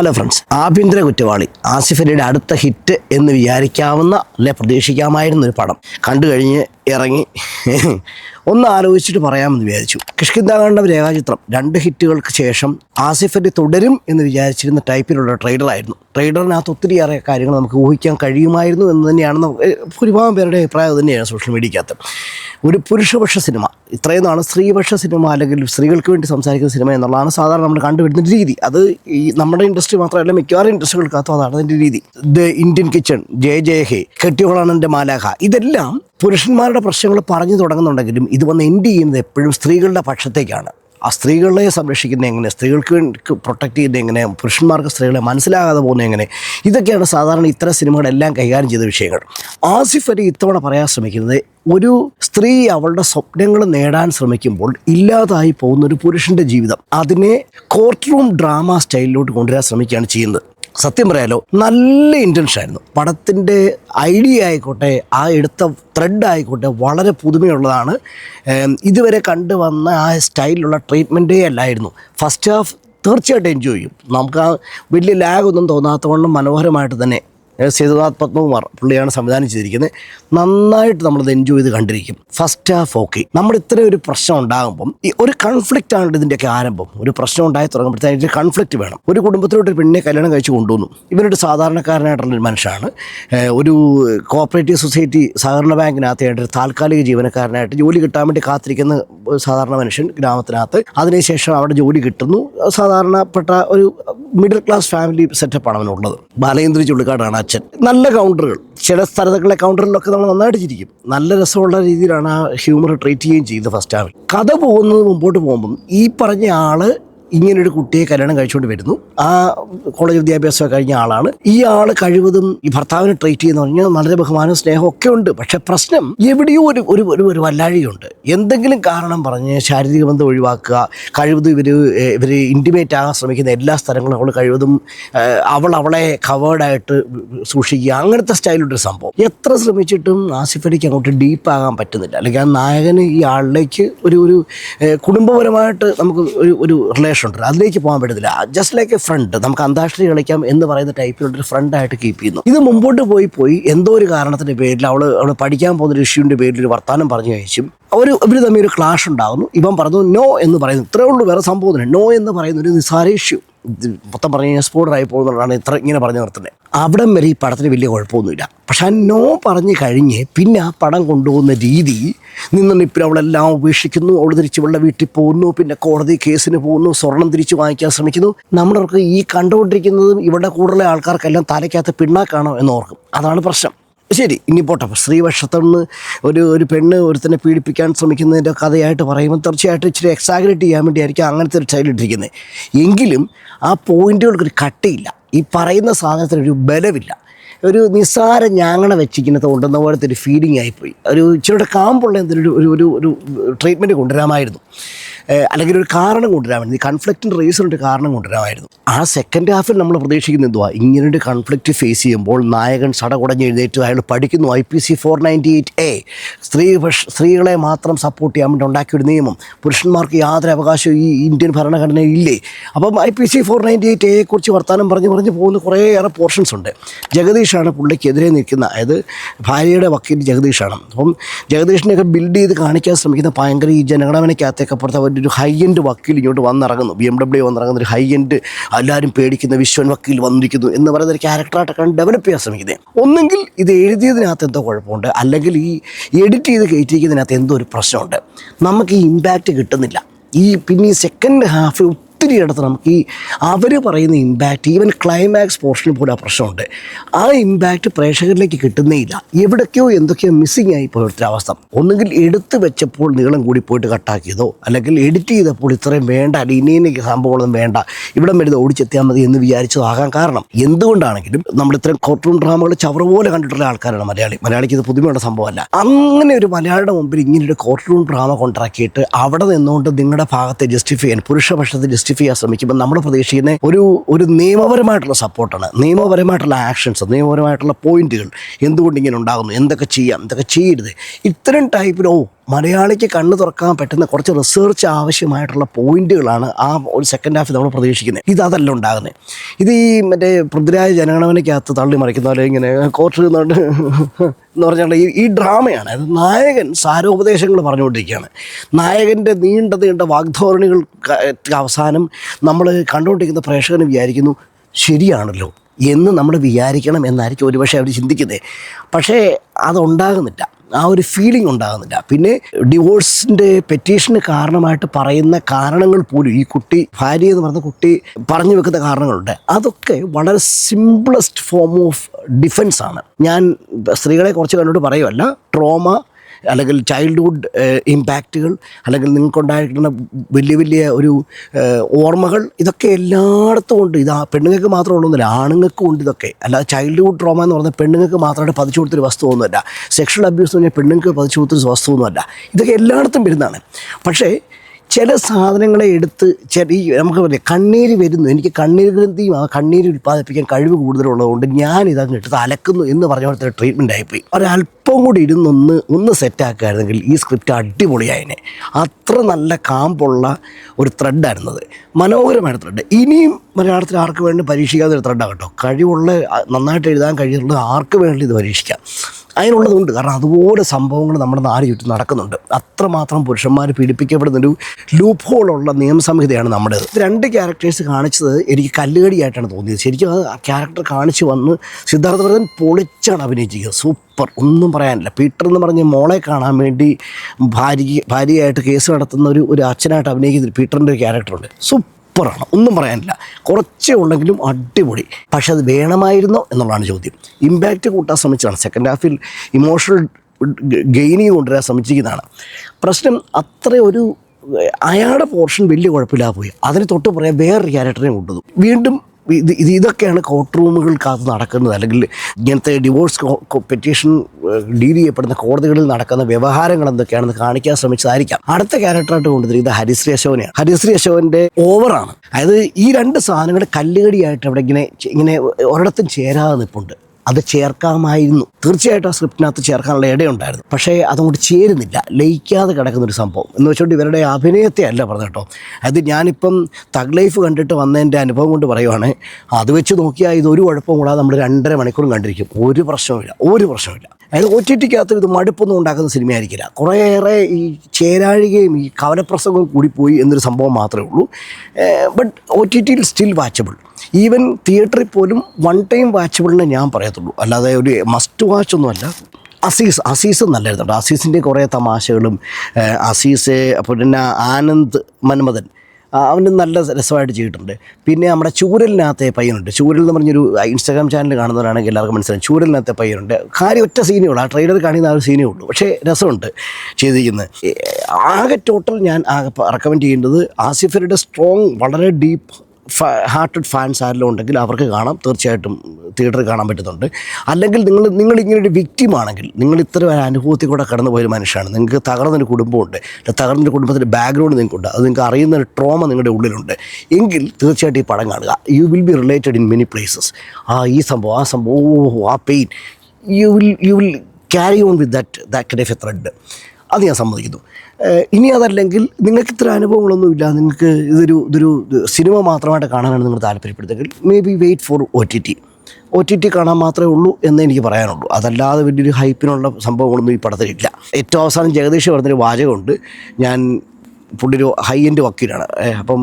Hello friends ആഭ്യന്തര കുറ്റവാളി ആസിഫ് അലിയുടെ അടുത്ത ഹിറ്റ് എന്ന് വിചാരിക്കാവുന്ന അല്ലെ പ്രതീക്ഷിക്കാമായിരുന്ന ഒരു പടം. കണ്ടു കഴിഞ്ഞ് ഇറങ്ങി. ഒന്ന് ആലോചിച്ചിട്ട് പറയാമെന്ന് വിചാരിച്ചു. കിഷ്കിന്താകാണ്ഡം രേഖാചിത്രം രണ്ട് ഹിറ്റുകൾക്ക് ശേഷം ആസിഫ് അലി തുടരും എന്ന് വിചാരിച്ചിരുന്ന ടൈപ്പിലുള്ള ട്രെയിലറായിരുന്നു. ട്രെയിലറിനകത്ത് ഒത്തിരിയേറെ കാര്യങ്ങൾ നമുക്ക് ഊഹിക്കാൻ കഴിയുമായിരുന്നു എന്ന് തന്നെയാണ് ഭൂരിഭാഗം പേരുടെ അഭിപ്രായം തന്നെയാണ് സോഷ്യൽ മീഡിയക്കകത്ത്. ഒരു പുരുഷപക്ഷ സിനിമ ഇത്രയും നാൾ സ്ത്രീപക്ഷ സിനിമ അല്ലെങ്കിൽ സ്ത്രീകൾക്ക് വേണ്ടി സംസാരിക്കുന്ന സിനിമ എന്നുള്ളതാണ് സാധാരണ നമ്മൾ കണ്ടുവരുന്ന രീതി. അത് ഈ നമ്മുടെ ഇൻഡസ്ട്രി മാത്രമല്ല മിക്കവാറും ഇൻഡസ്ട്രികൾക്കകത്തും അതാണ് അതിന്റെ രീതി. The Indian kitchen Jaya Jaya Hey കെട്ടിയോളാണെന്റെ മാലാഖ ഇതെല്ലാം പുരുഷന്മാരുടെ പ്രശ്നങ്ങൾ പറഞ്ഞു തുടങ്ങുന്നുണ്ടെങ്കിലും ഇത് വന്ന് എൻഡ് ചെയ്യുന്നത് എപ്പോഴും സ്ത്രീകളുടെ പക്ഷത്തേക്കാണ്. ആ സ്ത്രീകളെ സംരക്ഷിക്കുന്നത് എങ്ങനെ സ്ത്രീകൾക്ക് പ്രൊട്ടക്റ്റ് ചെയ്യുന്നത് എങ്ങനെ പുരുഷന്മാർക്ക് സ്ത്രീകളെ മനസ്സിലാകാതെ പോകുന്നത് എങ്ങനെ? ഇതൊക്കെയാണ് സാധാരണ ഇത്തരം സിനിമകളെല്ലാം കൈകാര്യം ചെയ്ത വിഷയങ്ങൾ. ആസിഫ് അലി ഇത്തവണ പറയാൻ ശ്രമിക്കുന്നത് ഒരു സ്ത്രീ അവളുടെ സ്വപ്നങ്ങൾ നേടാൻ ശ്രമിക്കുമ്പോൾ ഇല്ലാതായി പോകുന്ന ഒരു പുരുഷന്റെ ജീവിതം. അതിനെ കോർട്ട് റൂം ഡ്രാമ സ്റ്റൈലിലോട്ട് കൊണ്ടുവരാൻ ശ്രമിക്കുകയാണ് ചെയ്യുന്നത്. സത്യം പറയാലോ നല്ല ഇന്റൻഷൻ ആയിരുന്നു പടത്തിന്റെ ഐഡിയ ആയിക്കോട്ടെ ആ എടുത്ത ത്രെഡ് ആയിക്കോട്ടെ വളരെ പുതുമയുള്ളതാണ്. ഇതുവരെ കണ്ടുവന്ന ആ സ്റ്റൈലിലുള്ള ട്രീറ്റ്മെന്റേ അല്ലായിരുന്നു. ഫസ്റ്റ് ഹാഫ് തീർച്ചയായിട്ടും എൻജോയ് ചെയ്യും. നമുക്ക് ആ വലിയ ലാഗൊന്നും തോന്നാത്തവണ്ണം മനോഹരമായിട്ട് തന്നെ സേതുനാഥ് പത്മകുമാർ പുള്ളിയാണ് സംവിധാനം ചെയ്തിരിക്കുന്നത് നന്നായിട്ട് നമ്മളത് എൻജോയ് ചെയ്ത് കണ്ടിരിക്കും. ഫസ്റ്റ് ഹാഫ് ഓക്കെ നമ്മൾ ഇത്രയും ഒരു പ്രശ്നം ഉണ്ടാകുമ്പം ഈ ഒരു കൺഫ്ലിക്റ്റ് ആണ് ഇതിന്റെയൊക്കെ ആരംഭം. ഒരു പ്രശ്നം ഉണ്ടായി തുടങ്ങുമ്പോഴത്തേക്ക് ഒരു കൺഫ്ലിക്റ്റ് വേണം. ഒരു കുടുംബത്തിലോട്ട് പെണ്ണിനെ കല്യാണം കഴിച്ച് കൊണ്ടുവന്നു. ഇവരൊരു സാധാരണക്കാരനായിട്ടുള്ള ഒരു മനുഷ്യനാണ്. ഒരു കോപ്പറേറ്റീവ് സൊസൈറ്റി സഹകരണ ബാങ്കിനകത്തായിട്ട് ഒരു താൽക്കാലിക ജീവനക്കാരനായിട്ട് ജോലി കിട്ടാൻ വേണ്ടി കാത്തിരിക്കുന്ന സാധാരണ മനുഷ്യൻ ഗ്രാമത്തിനകത്ത്. അതിനുശേഷം അവിടെ ജോലി കിട്ടുന്നു. സാധാരണപ്പെട്ട ഒരു മിഡിൽ ക്ലാസ് ഫാമിലി സെറ്റപ്പാണ് അവനുള്ളത്. ബാലേന്ദ്ര ചുള്ളിക്കാടാണ് അച്ഛൻ. നല്ല കൗണ്ടറുകൾ ചില സ്ഥലത്തുള്ള കൗണ്ടറിലൊക്കെ നമ്മൾ നന്നായിട്ട് ചിരിക്കും. നല്ല രസമുള്ള രീതിയിലാണ് ആ ഹ്യൂമർ ട്രീറ്റ് ചെയ്യുകയും ചെയ്തത് ഫസ്റ്റ് ഹാഫിൽ കഥ പോകുന്നത് മുമ്പോട്ട് പോകുമ്പം ഈ പറഞ്ഞ ആൾ ഇങ്ങനൊരു കുട്ടിയെ കല്യാണം കഴിച്ചുകൊണ്ട് വരുന്നു. ആ കോളേജ് വിദ്യാഭ്യാസം കഴിഞ്ഞ ആളാണ്. ഈ ആൾ കഴിവതും ഈ ഭർത്താവിനെ ട്രീറ്റ് ചെയ്യുന്ന പറഞ്ഞാൽ വളരെ ബഹുമാനവും സ്നേഹവും ഒക്കെ ഉണ്ട്. പക്ഷെ പ്രശ്നം എവിടെയോ ഒരു ഒരു ഒരു ഒരു വല്ലാഴിയുണ്ട് എന്തെങ്കിലും കാരണം പറഞ്ഞ് ശാരീരിക ബന്ധം ഒഴിവാക്കുക കഴിവതും ഇവർ ഇവർ ഇന്റിമേറ്റ് ആകാൻ ശ്രമിക്കുന്ന എല്ലാ സ്ഥലങ്ങളും അവൾ കഴിവതും അവൾ അവളെ കവേർഡായിട്ട് സൂക്ഷിക്കുക അങ്ങനത്തെ സ്റ്റൈലുള്ളൊരു സംഭവം. എത്ര ശ്രമിച്ചിട്ടും ആസിഫ് അലിക്ക് അങ്ങോട്ട് ഡീപ്പ് ആകാൻ പറ്റുന്നില്ല. അല്ലെങ്കിൽ ആ നായകന് ഈ ആളിലേക്ക് ഒരു ഒരു കുടുംബപരമായിട്ട് നമുക്ക് ഒരു ഒരു റിലേഷൻ ഉണ്ട് അതിലേക്ക് പോകാൻ പറ്റത്തില്ല. ജസ്റ്റ് ലൈക്ക് എ ഫ്രണ്ട് നമുക്ക് അന്താക്ഷരി കളിക്കാം എന്ന് പറയുന്ന ടൈപ്പിലുള്ളൊരു ഫ്രണ്ടായിട്ട് കീപ്പ് ചെയ്യുന്നു. ഇത് മുമ്പോട്ട് പോയി പോയി എന്തോ ഒരു കാരണത്തിന്റെ പേരിൽ അവൾ അവൾ പഠിക്കാൻ പോകുന്ന ഒരു ഇഷ്യൂവിന്റെ പേരിൽ ഒരു വർത്തമാനം പറഞ്ഞു കഴിച്ചും അവർ ഇവർ തമ്മിൽ ഒരു ക്ലാഷ് ഉണ്ടാകുന്നു. ഇവൻ പറഞ്ഞു നോ എന്ന് പറയുന്നു. ഇത്രേ ഉള്ളൂ വേറെ സംഭവത്തിന് നോ എന്ന് പറയുന്ന ഒരു നിസ്സാര ഇഷ്യൂ മൊത്തം പറഞ്ഞു കഴിഞ്ഞാൽ സ്പോർഡറായി പോകുന്നതാണ് ഇത്ര ഇങ്ങനെ പറഞ്ഞു നിർത്തുന്നത് അവിടം വരെ ഈ പടത്തിന് വലിയ കുഴപ്പമൊന്നുമില്ല. പക്ഷെ ആ നോ പറഞ്ഞു കഴിഞ്ഞ് പിന്നെ ആ പടം കൊണ്ടുപോകുന്ന രീതി നിന്ന് ഇപ്പം അവളെല്ലാം ഉപേക്ഷിക്കുന്നു അവൾ തിരിച്ച് ഇവളുടെ വീട്ടിൽ പോകുന്നു പിന്നെ കോടതി കേസിന് പോകുന്നു സ്വർണം തിരിച്ച് വാങ്ങിക്കാൻ ശ്രമിക്കുന്നു. നമ്മളവർക്ക് ഈ കണ്ടുകൊണ്ടിരിക്കുന്നതും ഇവിടെ കൂടുതലുള്ള ആൾക്കാർക്കെല്ലാം തലയ്ക്കകത്ത് പിണ്ണാക്കാണോ എന്ന് ഓർക്കും. അതാണ് പ്രശ്നം. ശരി ഇനി പോട്ടെ. സ്ത്രീപക്ഷത്തുനിന്ന് ഒരു ഒരു പെണ്ണ് ഒരുത്തനെ പീഡിപ്പിക്കാൻ ശ്രമിക്കുന്നതിന്റെ കഥയായിട്ട് പറയുമ്പോൾ തീർച്ചയായിട്ടും ഇച്ചിരി എക്സാഗ്രേറ്റ് ചെയ്യാൻ വേണ്ടിയായിരിക്കും അങ്ങനത്തെ ഒരു സ്റ്റൈലിട്ടിരിക്കുന്നത് എങ്കിലും ആ പോയിന്റുകൾക്കൊരു കട്ടിയില്ല. ഈ പറയുന്ന സാധനത്തിനൊരു ബലമില്ല ഒരു നിസ്സാര ഞാങ്ങണ വെച്ചിരിക്കുന്നത് കൊണ്ടുവന്ന പോലത്തെ ഒരു ഫീലിംഗ് ആയിപ്പോയി. ഒരു ഇച്ചിരിയുടെ കാമ്പുള്ള എന്തൊരു ഒരു ഒരു ഒരു ട്രീറ്റ്മെന്റ് കൊണ്ടുവരാമായിരുന്നു. അല്ലെങ്കിൽ ഒരു കാരണം കൊണ്ടുവരാമായിരുന്നു. ഈ കൺഫ്ലിക്റ്റിന്റെ ഒരു കാരണം കൊണ്ടുവരാമായിരുന്നു. ആ സെക്കൻഡ് ഹാഫിൽ നമ്മൾ പ്രതീക്ഷിക്കുന്ന എന്തുവാ? ഇങ്ങനൊരു കൺഫ്ലിക്റ്റ് ഫേസ് ചെയ്യുമ്പോൾ നായകൻ സടകുടഞ്ഞ് എഴുന്നേറ്റ്. അയാൾ പഠിക്കുന്നു. I P C four ninety eight A സ്ത്രീ സ്ത്രീകളെ മാത്രം സപ്പോർട്ട് ചെയ്യാൻ വേണ്ടി ഉണ്ടാക്കിയൊരു നിയമം. പുരുഷന്മാർക്ക് യാതൊരു അവകാശവും ഈ ഇന്ത്യൻ ഭരണഘടനയിൽ ഇല്ലേ? അപ്പം I P C four ninety eight എയെ കുറിച്ച് വർത്തമാനം പറഞ്ഞ് പറഞ്ഞ് പോകുന്ന കുറേയേറെ പോർഷൻസ് ഉണ്ട്. ജഗദീഷാണ് പുള്ളിക്കെതിരെ നിൽക്കുന്ന. അതായത് ഭാര്യയുടെ വക്കീൽ ജഗദീഷാണ്. അപ്പം ജഗദീഷിനെയൊക്കെ ബിൽഡ് ചെയ്ത് കാണിക്കാൻ ശ്രമിക്കുന്ന ഭയങ്കര ഈ ജനഗണമനയ്ക്കകത്തേക്ക് അപ്പുറത്ത് അവരുടെ ഒരു ഹൈ എൻഡ് വക്കീൽ ഇങ്ങോട്ട് വന്നിറങ്ങുന്നു. ബി എം ഡബ്ല്യു വന്നിറങ്ങുന്ന ഒരു ഹൈ എൻഡ് എല്ലാവരും പേടിക്കുന്ന വിശ്വൻ വക്കീൽ വന്നിരിക്കുന്നു എന്ന് പറയുന്ന ഒരു ക്യാരക്ടറായിട്ടൊക്കെയാണ് ഡെവലപ്പ് ചെയ്യാൻ ശ്രമിക്കുന്നത് ഒന്നെങ്കിൽ ഇത് എഴുതിയതിനകത്ത് എന്തോ കുഴപ്പമുണ്ട്. അല്ലെങ്കിൽ ഈ എഡിറ്റ് ചെയ്ത് കയറ്റിയിരിക്കുന്നതിനകത്ത് എന്തോ ഒരു പ്രശ്നമുണ്ട്. നമുക്ക് ഈ ഇമ്പാക്റ്റ് കിട്ടുന്നില്ല. ഈ പിന്നെ ഈ സെക്കൻഡ് ഹാഫ് ഒത്തിരി ഇടത്ത് നമുക്ക് ഈ അവർ പറയുന്ന ഇമ്പാക്റ്റ് ഈവൻ ക്ലൈമാക്സ് പോർഷനിൽ പോലും ആ പ്രശ്നമുണ്ട്. ആ ഇമ്പാക്റ്റ് പ്രേക്ഷകരിലേക്ക് കിട്ടുന്നേ ഇല്ല എവിടേക്കോ എന്തൊക്കെയോ മിസ്സിങ് ആയി പോയൊരു അവസ്ഥ. ഒന്നുകിൽ എടുത്തു വെച്ചപ്പോൾ നീളം കൂടി പോയിട്ട് കട്ടാക്കിയതോ അല്ലെങ്കിൽ എഡിറ്റ് ചെയ്തപ്പോൾ ഇത്രയും വേണ്ട അല്ലെങ്കിൽ ഇനി സംഭവങ്ങളൊന്നും വേണ്ട ഇവിടെ വരുന്നത് ഓടിച്ചെത്തിയാൽ മതി എന്ന് വിചാരിച്ചതാകാൻ കാരണം. എന്തുകൊണ്ടാണെങ്കിലും നമ്മൾ ഇത്രയും കോർട്ടൂൺ ഡ്രാമകൾ ചവറ പോലെ കണ്ടിട്ടുള്ള ആൾക്കാരാണ് മലയാളി. മലയാളിക്ക് ഇത് പുതുമയുള്ള സംഭവമല്ല. അങ്ങനെ ഒരു മലയാളിയുടെ മുമ്പിൽ ഒരു കോർട്ടൂൺ ഡ്രാമ കൊണ്ടാക്കിയിട്ട് അവിടെ നിന്നുകൊണ്ട് നിങ്ങളുടെ ഭാഗത്തെ ജസ്റ്റിഫൈ ചെയ്യാൻ പുരുഷപക്ഷത്തെ ജസ്റ്റിഫൈ ചെയ്യാൻ ശ്രമിക്കുമ്പോൾ നമ്മൾ പ്രതീക്ഷിക്കുന്ന ഒരു ഒരു നിയമപരമായിട്ടുള്ള സപ്പോർട്ടാണ് നിയമപരമായിട്ടുള്ള ആക്ഷൻസ് നിയമപരമായിട്ടുള്ള പോയിന്റുകൾ എന്തുകൊണ്ട് ഇങ്ങനെ ഉണ്ടാകുന്നു എന്തൊക്കെ ചെയ്യാം എന്തൊക്കെ ചെയ്യരുത് ഇത്തരം ടൈപ്പിൽ ഓ മലയാളിക്ക് കണ്ണു തുറക്കാൻ പറ്റുന്ന കുറച്ച് റിസർച്ച് ആവശ്യമായിട്ടുള്ള പോയിന്റുകളാണ് ആ ഒരു സെക്കൻഡ് ഹാഫിൽ നമ്മൾ പ്രതീക്ഷിക്കുന്നത്. ഇത് അതല്ല ഉണ്ടാകുന്നത്. ഇത് ഈ മറ്റേ പൃഥ്വിരാജ് ജനഗണമനയ്ക്കകത്ത് തള്ളി മറിക്കുന്ന പോലെ ഇങ്ങനെ കോർട്ട് നിന്നുകൊണ്ട് എന്ന് പറഞ്ഞാൽ ഈ ഈ ഡ്രാമയാണ്. അത് നായകൻ സാരോപദേശങ്ങൾ പറഞ്ഞുകൊണ്ടിരിക്കുകയാണ്. നായകന്റെ നീണ്ട നീണ്ട വാഗ്ധോരണികൾ അവസാനം നമ്മൾ കണ്ടുകൊണ്ടിരിക്കുന്ന പ്രേക്ഷകന് വിചാരിക്കുന്നു ശരിയാണല്ലോ എന്ന് നമ്മൾ വിചാരിക്കണം എന്നായിരിക്കും ഒരുപക്ഷെ അവർ ചിന്തിക്കുന്നത്. പക്ഷേ അതുണ്ടാകുന്നില്ല ആ ഒരു ഫീലിംഗ് ഉണ്ടാകുന്നില്ല. പിന്നെ ഡിവോഴ്സിന്റെ പെറ്റീഷന് കാരണമായിട്ട് പറയുന്ന കാരണങ്ങൾ പോലും ഈ കുട്ടി ഭാര്യ എന്ന് പറഞ്ഞ കുട്ടി പറഞ്ഞു വെക്കുന്ന കാരണങ്ങളുണ്ട്. അതൊക്കെ വളരെ സിംപ്ലസ്റ്റ് ഫോം ഓഫ് ഡിഫൻസ് ആണ്. ഞാൻ സ്ത്രീകളെ കുറച്ച് കണ്ടിട്ട് പറയുമല്ല ട്രോമ അല്ലെങ്കിൽ ചൈൽഡ്ഹുഡ് ഇമ്പാക്റ്റുകൾ അല്ലെങ്കിൽ നിങ്ങൾക്കുണ്ടായിരിക്കുന്ന വലിയ വലിയ ഒരു ഓർമ്മകൾ ഇതൊക്കെ എല്ലായിടത്തും ഉണ്ട്. ഇത് ആ പെണ്ണുങ്ങൾക്ക് മാത്രമേ ഉള്ളൊന്നുമില്ല ആണുങ്ങൾക്കും ഉണ്ട് ഇതൊക്കെ. അല്ലാതെ ചൈൽഡ്ഹുഡ് ട്രോമ എന്ന് പറഞ്ഞാൽ പെണ്ണുങ്ങൾക്ക് മാത്രമായിട്ട് പതിച്ചു കൊടുത്തൊരു വസ്തുവൊന്നുമല്ല. സെക്ഷൽ അബ്യൂസ് എന്ന് പറഞ്ഞാൽ പെണ്ണുങ്ങൾക്ക് പതിച്ചു കൊടുത്തൊരു വസ്തുവൊന്നുമല്ല. ഇതൊക്കെ എല്ലായിടത്തും വരുന്നതാണ്. പക്ഷേ ചില സാധനങ്ങളെ എടുത്ത് ചെറിയ നമുക്ക് പറയാം കണ്ണീര് വരുന്നു. എനിക്ക് കണ്ണീര് ഗ്രന്ഥിയും ആ കണ്ണീര് ഉൽപ്പാദിപ്പിക്കാൻ കഴിവ് കൂടുതലുള്ളതുകൊണ്ട് ഞാൻ ഇതങ്ങ് എടുത്ത് അലക്കുന്നു എന്ന് പറഞ്ഞ പോലത്തെ ട്രീറ്റ്മെന്റ് ആയിപ്പോയി ഒരല്പം കൂടി ഇരുന്നൊന്ന് ഒന്ന് സെറ്റാക്കുകയായിരുന്നെങ്കിൽ ഈ സ്ക്രിപ്റ്റ് അടിപൊളിയായതിനെ അത്ര നല്ല കാമ്പുള്ള ഒരു ത്രെഡായിരുന്നത് മനോഹരമായ ത്രെഡ് ഇനിയും മലയാളത്തിൽ ആർക്ക് വേണ്ടി പരീക്ഷിക്കാത്ത ഒരു കേട്ടോ. കഴിവുള്ള നന്നായിട്ട് എഴുതാൻ കഴിയുന്നത് ആർക്ക് വേണ്ടി ഇത് പരീക്ഷിക്കാം. അതിനുള്ളതുണ്ട്. കാരണം അതുപോലെ സംഭവങ്ങൾ നമ്മുടെ നാട് ചുറ്റും നടക്കുന്നുണ്ട്. അത്രമാത്രം പുരുഷന്മാർ പീഡിപ്പിക്കപ്പെടുന്നൊരു ലൂപ്പ് ഹോളുള്ള നിയമസംഹിതയാണ് നമ്മുടെ. രണ്ട് ക്യാരക്ടേഴ്സ് കാണിച്ചത് എനിക്ക് കല്ലുകടിയായിട്ടാണ് തോന്നിയത്. ശരിക്കും ആ ക്യാരക്ടർ കാണിച്ചു വന്ന് സിദ്ധാർത്ഥ പൊളിച്ചാണ് അഭിനയിച്ചിരിക്കുന്നത്. സൂപ്പർ. ഒന്നും പറയാനില്ല. പീറ്റർ എന്ന് പറഞ്ഞ മോളെ കാണാൻ വേണ്ടി ഭാര്യ ഭാര്യയായിട്ട് കേസ് നടത്തുന്ന ഒരു ഒരു അച്ഛനായിട്ട് അഭിനയിക്കുന്ന പീറ്ററിന്റെ ഒരു ക്യാരക്ടറുണ്ട്. സൂപ്പറാണ്. ഒന്നും പറയാനില്ല. കുറച്ചേ ഉള്ളെങ്കിലും അടിപൊളി. പക്ഷെ അത് വേണമായിരുന്നോ എന്നുള്ളതാണ് ചോദ്യം. ഇമ്പാക്റ്റ് കൂട്ടാൻ ശ്രമിച്ചതാണ്. സെക്കൻഡ് ഹാഫിൽ ഇമോഷണൽ ഗെയിനിങ് കൊണ്ടുവരാൻ ശ്രമിച്ചിരിക്കുന്നതാണ്. പ്രശ്നം അത്ര ഒരു അയാളുടെ പോർഷൻ വലിയ കുഴപ്പമില്ലാതെ പോയി. അതിന് തൊട്ട് പറയാൻ വേറൊരു ക്യാരക്ടറിനെ കൊണ്ടുവന്നു. വീണ്ടും ഇത് ഇത് ഇതൊക്കെയാണ് കോർട്ട് റൂമുകൾക്കകത്ത് നടക്കുന്നത്. അല്ലെങ്കിൽ ഇങ്ങനത്തെ ഡിവോഴ്സ് പെറ്റീഷൻ ഡീൽ ചെയ്യപ്പെടുന്ന കോടതികളിൽ നടക്കുന്ന വ്യവഹാരങ്ങൾ എന്തൊക്കെയാണെന്ന് കാണിക്കാൻ ശ്രമിച്ചതായിരിക്കാം. അടുത്ത ക്യാരക്ടറായിട്ട് കൊണ്ടുവന്നിരിക്കുന്നത് ഹരിശ്രീ അശോകനെയാണ് ഹരിശ്രീ അശോകന്റെ ഓവറാണ് അതായത് ഈ രണ്ട് സാധനങ്ങൾ കല്ലുകടിയായിട്ട് അവിടെ ഇങ്ങനെ ഇങ്ങനെ ഒരിടത്തും ചേരാതെ നിൽപ്പുണ്ട് അത് ചേർക്കാമായിരുന്നു. തീർച്ചയായിട്ടും ആ സ്ക്രിപ്റ്റിനകത്ത് ചേർക്കാനുള്ള ഇടയുണ്ടായിരുന്നു. പക്ഷേ അതങ്ങോട്ട് ചേരുന്നില്ല. ലയിക്കാതെ കിടക്കുന്ന ഒരു സംഭവം. എന്ന് വെച്ചുകൊണ്ട് ഇവരുടെ അഭിനയത്തെ അല്ല പറഞ്ഞു കേട്ടോ. അത് ഞാനിപ്പം തഗ് ലൈഫ് കണ്ടിട്ട് വന്നതിന്റെ അനുഭവം കൊണ്ട് പറയുവാണ് അത് വെച്ച് നോക്കിയാൽ ഇത് ഒരു കൂടാതെ നമ്മൾ രണ്ടര മണിക്കൂറും കണ്ടിരിക്കും. ഒരു പ്രശ്നവുമില്ല. ഒരു പ്രശ്നവുമില്ല. അതായത് ഒ ടി ടിക്കകത്ത് ഇത് മടുപ്പൊന്നും ഉണ്ടാക്കുന്ന സിനിമയായിരിക്കില്ല. കുറേയേറെ ഈ ചേരാഴികയും ഈ കവലപ്രസംഗവും പോയി എന്നൊരു സംഭവം മാത്രമേ ഉള്ളൂ. ബട്ട് ഒ ടി ടിയിൽ സ്റ്റിൽ വാച്ചബിൾ. ഈവൻ തിയേറ്ററിൽ പോലും വൺ ടൈം വാച്ചബിളിനെ ഞാൻ പറയത്തുള്ളൂ. അല്ലാതെ ഒരു മസ്റ്റ് വാച്ച് ഒന്നുമല്ല അസീസ് അസീസ് നല്ല എഴുതുന്നുണ്ട് അസീസിന്റെ കുറേ തമാശകളും അസീസ് പിന്നെ ആനന്ദ് മന്മഥൻ അവന് നല്ല രസമായിട്ട് ചെയ്തിട്ടുണ്ട്. പിന്നെ നമ്മുടെ ചൂരലിനകത്തെ പയ്യനുണ്ട്. ചൂരൽ എന്ന് പറഞ്ഞൊരു ഇൻസ്റ്റാഗ്രാം ചാനൽ കാണുന്നവരാണെങ്കിൽ എല്ലാവർക്കും മനസ്സിലായി ചൂരലിനകത്തെ പയ്യനുണ്ട്. കാര്യം ഒറ്റ സീനേ ഉള്ളൂ. ആ ട്രെയിലർ കാണിക്കുന്ന ആ ഒരു സീനേ ഉള്ളൂ. പക്ഷേ രസമുണ്ട് ചെയ്തിരിക്കുന്നത്. ആകെ ടോട്ടൽ ഞാൻ റെക്കമെൻഡ് ചെയ്യേണ്ടത് ആസിഫരുടെ സ്ട്രോങ് വളരെ ഡീപ്പ് ഹാർട്ടഡ് ഫാൻസ് ആരെല്ലാം ഉണ്ടെങ്കിൽ അവർക്ക് കാണാം. തീർച്ചയായിട്ടും തിയേറ്ററിൽ കാണാൻ പറ്റുന്നുണ്ട്. അല്ലെങ്കിൽ നിങ്ങൾ നിങ്ങൾ ഇങ്ങനെ ഒരു ആണെങ്കിൽ നിങ്ങൾ ഇത്ര ഒരു അനുഭവത്തിൽ കൂടെ കടന്നു പോയൊരു മനുഷ്യനാണ്. നിങ്ങൾക്ക് തകർന്നൊരു കുടുംബമുണ്ട്. തകർന്നൊരു കുടുംബത്തിന്റെ ബാക്ക്ഗ്രൗണ്ട് നിങ്ങൾക്കുണ്ട്. അത് നിങ്ങൾക്ക് അറിയുന്ന ഒരു ട്രോമ നിങ്ങളുടെ ഉള്ളിലുണ്ട്. എങ്കിൽ തീർച്ചയായിട്ടും ഈ പടം കാണുക. You will be related in many places ആ ഈ സംഭവം ആ സംഭവം ഓ ആ pain you will you will carry on with that that kind of a thread അത് ഞാൻ സമ്മതിക്കുന്നു. ഇനി അതല്ലെങ്കിൽ നിങ്ങൾക്ക് ഇത്ര അനുഭവങ്ങളൊന്നുമില്ല. നിങ്ങൾക്ക് ഇതൊരു ഇതൊരു സിനിമ മാത്രമായിട്ട് കാണാനാണ് നിങ്ങൾ താല്പര്യപ്പെടുത്തെങ്കിൽ maybe wait for O T T O T T കാണാൻ മാത്രമേ ഉള്ളൂ എന്ന് എനിക്ക് പറയാനുള്ളൂ. അതല്ലാതെ വലിയൊരു ഹൈപ്പിനുള്ള സംഭവങ്ങളൊന്നും ഈ പടത്തിലില്ല. ഏറ്റവും അവസാനം ജഗദീഷ് പറഞ്ഞൊരു വാചകമുണ്ട്. ഞാൻ പുള്ളി ഒരു ഹൈ എൻഡ് വക്കീലാണ് അപ്പം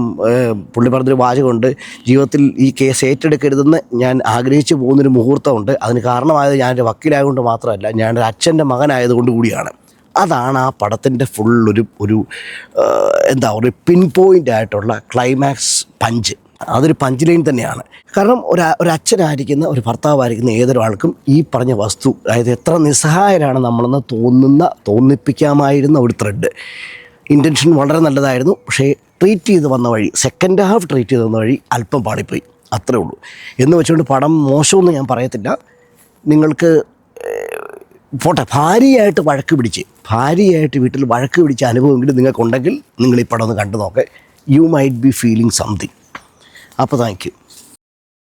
പുള്ളി പറഞ്ഞൊരു വാചകമുണ്ട്. ജീവിതത്തിൽ ഈ കേസ് ഏറ്റെടുക്കരുതെന്ന് ഞാൻ ആഗ്രഹിച്ചു പോകുന്നൊരു മുഹൂർത്തമുണ്ട്. അതിന് കാരണമായത് ഞാനൊരു വക്കീലായതുകൊണ്ട് മാത്രമല്ല ഞാനൊരു അച്ഛന്റെ മകനായതുകൊണ്ട് കൂടിയാണ്. അതാണ് ആ പടത്തിന്റെ ഫുൾ ഒരു ഒരു എന്താ ഒരു പിൻ പോയിന്റ് ആയിട്ടുള്ള ക്ലൈമാക്സ് പഞ്ച്. അതൊരു പഞ്ച് ലൈൻ തന്നെയാണ്. കാരണം ഒരു ഒരു അച്ഛനായിരിക്കുന്ന ഒരു ഭർത്താവായിരിക്കുന്ന ഏതൊരാൾക്കും ഈ പറഞ്ഞ വസ്തു അതായത് എത്ര നിസ്സഹായരാണ് നമ്മളെന്ന് തോന്നുന്ന തോന്നിപ്പിക്കാമായിരുന്ന ഒരു ത്രെഡ് ഇന്റൻഷൻ വളരെ നല്ലതായിരുന്നു. പക്ഷേ ട്രീറ്റ് ചെയ്ത് വന്ന വഴി സെക്കൻഡ് ഹാഫ് ട്രീറ്റ് ചെയ്ത് വന്ന വഴി അല്പം പാളിപ്പോയി. അത്രേ ഉള്ളൂ. എന്ന് വെച്ചുകൊണ്ട് പടം മോശമെന്ന് ഞാൻ പറയത്തില്ല. നിങ്ങൾക്ക് പോട്ടെ ഭാര്യയായിട്ട് വഴക്ക് പിടിച്ച് ഭാര്യയായിട്ട് വീട്ടിൽ വഴക്ക് പിടിച്ച അനുഭവമെങ്കിലും നിങ്ങൾക്കുണ്ടെങ്കിൽ നിങ്ങൾ ഈ പടം ഒന്ന് കണ്ടു നോക്കേ you might be feeling something അപ്പോൾ താങ്ക് യു